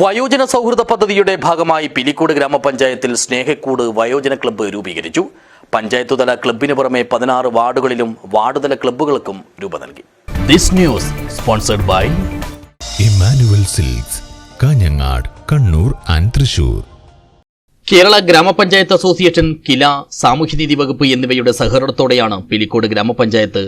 വയോജന സൗഹൃദ പദ്ധതിയുടെ ഭാഗമായി പിലിക്കോട് ഗ്രാമപഞ്ചായത്തിൽ സ്നേഹക്കൂട് വയോജന ക്ലബ്ബ് രൂപീകരിച്ചു. പഞ്ചായത്ത് തല ക്ലബിന് പുറമെ പതിനാറ് വാർഡുകളിലും വാർഡ് തല ക്ലബ്ബുകൾക്കും രൂപ നൽകി. This news sponsored by Emmanuel Silks Kanhangad Kannur and Thrissur. Kerala Gramapanchayat association KILA സാമൂഹ്യനീതി വകുപ്പ് എന്നിവയുടെ സഹകരണത്തോടെയാണ് പിലിക്കോട് ഗ്രാമപഞ്ചായത്ത്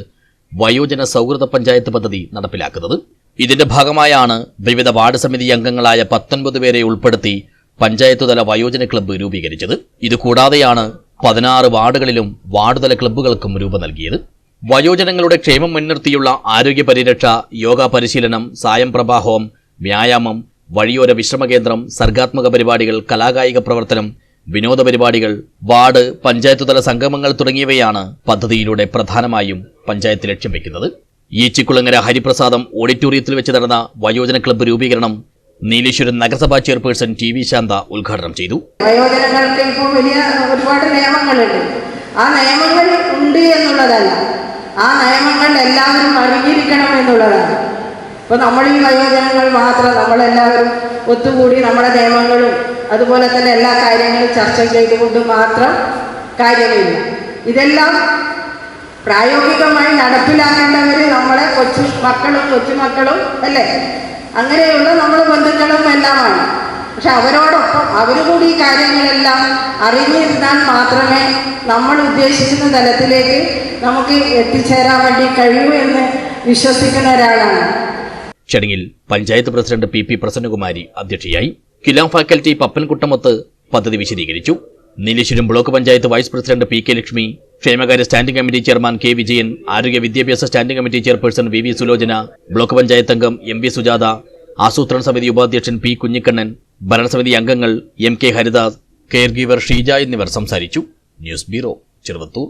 വയോജന സൗഹൃദ പഞ്ചായത്ത് പദ്ധതി നടപ്പിലാക്കുന്നത്. ഇതിന്റെ ഭാഗമായാണ് വിവിധ വാർഡ് സമിതി അംഗങ്ങളായ പത്തൊൻപത് പേരെ ഉൾപ്പെടുത്തി പഞ്ചായത്ത് തല വയോജന ക്ലബ്ബ് രൂപീകരിച്ചത്. ഇതുകൂടാതെയാണ് പതിനാറ് വാർഡുകളിലും വാർഡ് തല ക്ലബ്ബുകൾക്കും രൂപം നൽകിയത്. വയോജനങ്ങളുടെ ക്ഷേമം മുൻനിർത്തിയുള്ള ആരോഗ്യ പരിരക്ഷ യോഗ പരിശീലനം സായം പ്രഭാഹോം വ്യായാമം വഴിയോര വിശ്രമ കേന്ദ്രം സർഗാത്മക പരിപാടികൾ കലാകായിക പ്രവർത്തനം വിനോദ പരിപാടികൾ വാർഡ് പഞ്ചായത്ത് തല സംഗമങ്ങൾ തുടങ്ങിയവയാണ് പദ്ധതിയിലൂടെ പ്രധാനമായും പഞ്ചായത്ത് ലക്ഷ്യം വെക്കുന്നത്. ഈച്ചിക്കുളങ്ങര ഹരിപ്രസാദം ഓഡിറ്റോറിയത്തിൽ വെച്ച് നടന്ന വയോജന ക്ലബ്ബ് രൂപീകരണം നീലേശ്വരം നഗരസഭാ ചെയർപേഴ്സൺ ടി വി ശാന്ത ഉദ്ഘാടനം ചെയ്തു. വയോജനങ്ങൾക്ക് ഇപ്പോൾ വലിയ ഒരുപാട് നിയമങ്ങളുണ്ട്. ആ നിയമങ്ങൾ ഉണ്ട് എന്നുള്ളതല്ല. ആ നിയമങ്ങൾ എല്ലാവരും അറിഞ്ഞിരിക്കണം എന്നുള്ളതാണ്. ഇപ്പോൾ നമ്മൾ ഈ വയോജനങ്ങൾ മാത്രം നമ്മളെല്ലാവരും ഒത്തുകൂടി നമ്മുടെ നിയമങ്ങളും അതുപോലെ തന്നെ എല്ലാ കാര്യങ്ങളും ചർച്ച ചെയ്തുകൊണ്ട് മാത്രം കാര്യമില്ല. ഇതെല്ലാം പ്രായോഗികമായി നടപ്പിലാക്കേണ്ടവർ നമ്മളെ കൊച്ചു മക്കളും കൊച്ചുമക്കളും അല്ലേ? അങ്ങനെയുള്ള നമ്മൾ ബന്ധുക്കളും എല്ലാമാണ്. പക്ഷെ അവരോടൊപ്പം അവർ കൂടി ഈ കാര്യങ്ങളെല്ലാം അറിഞ്ഞിരുന്നാൽ മാത്രമേ നമ്മൾ ഉദ്ദേശിക്കുന്ന തലത്തിലേക്ക് നമുക്ക് എത്തിച്ചേരാൻ വേണ്ടി കഴിയൂ എന്ന് വിശ്വസിക്കുന്ന ഒരാളാണ്. ചടങ്ങിൽ panchayat president P P Prasannakumari അധ്യക്ഷയായി കിലാം ഫാക്കൽറ്റി പപ്പൻകുട്ടമൊത്ത് പദ്ധതി വിശദീകരിച്ചു. Nileshwaram block panchayat vice president P K Lakshmi ക്ഷേമകാര്യ standing committee chairman K Vijayan ആരോഗ്യ വിദ്യാഭ്യാസ standing committee chairperson V V Sulochana block panchayat അംഗം എം വി സുജാത ആസൂത്രണ സമിതി ഉപാധ്യക്ഷൻ പി കുഞ്ഞിക്കണ്ണൻ ഭരണസമിതി അംഗങ്ങൾ M K Haridas caregiver Sheeja എന്നിവർ സംസാരിച്ചു. News bureau Cheruvathur.